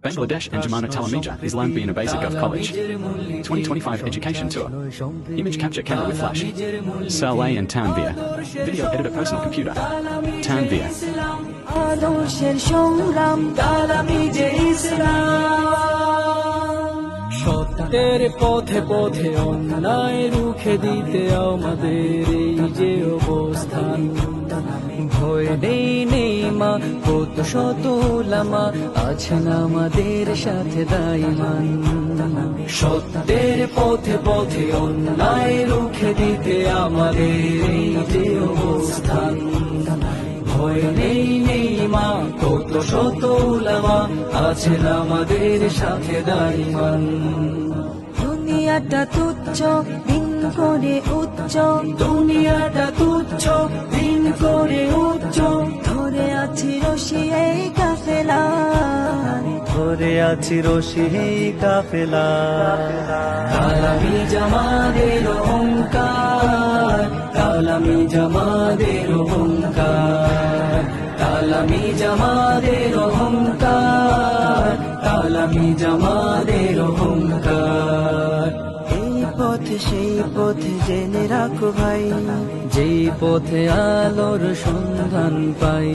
Bangladesh and Jamana Talamija Islam Bina Basic Gov College 2025 Education Tour Image Capture Camera with Flash Cell A and Tanvir Video Editor Personal Computer Tanvir আদর্শের সংগ্রাম তালামি যে ইসলাম সত্যের পথে পথে অন্যায় রুখে দিতে আমাদের এই যে অবস্থান ভয় নেই নেই মা কত শত লামা আছেন আমাদের সাথে দাইমান সত্যের পথে পথে অন্যায় রুখে দিতে আমাদের এই যে অবস্থান। ভয় নেই নেই মা কত শত লামা আছেন আমাদের সাথে দাইমান দুনিয়াটা তুচ্ছ দিন করে উচ্চ। দুনিয়াটা তুচ্ছ দিন করে উচ্চ রশি এই কাফেলা। ধরে আছি রশি কাফেলা। কালামি জামাদের অহংকার কালামি জামাদের অহংকার কালামি জামাদের অহংকার কালামি জামাদের এই পথে সেই পথে জেনে রাখো ভাই। যেই পথে আলোর সন্ধান পাই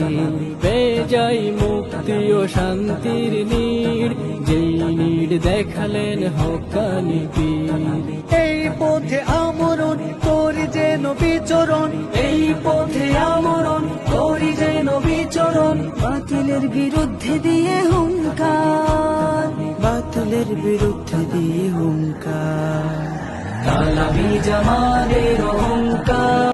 পেয়ে যাই মুক্তি ও শান্তির নীড়। যেই নীড় দেখালেন হকানি এই পথে আমরণ করি যেন বিচরণ। এই পথে আমরণ করি যেন বিচরণ। বাতিলের বিরুদ্ধে দিয়ে হুঙ্কার বাতিলের বিরুদ্ধে দিয়ে হুঙ্কার। কালামি জামাদের অহংকার।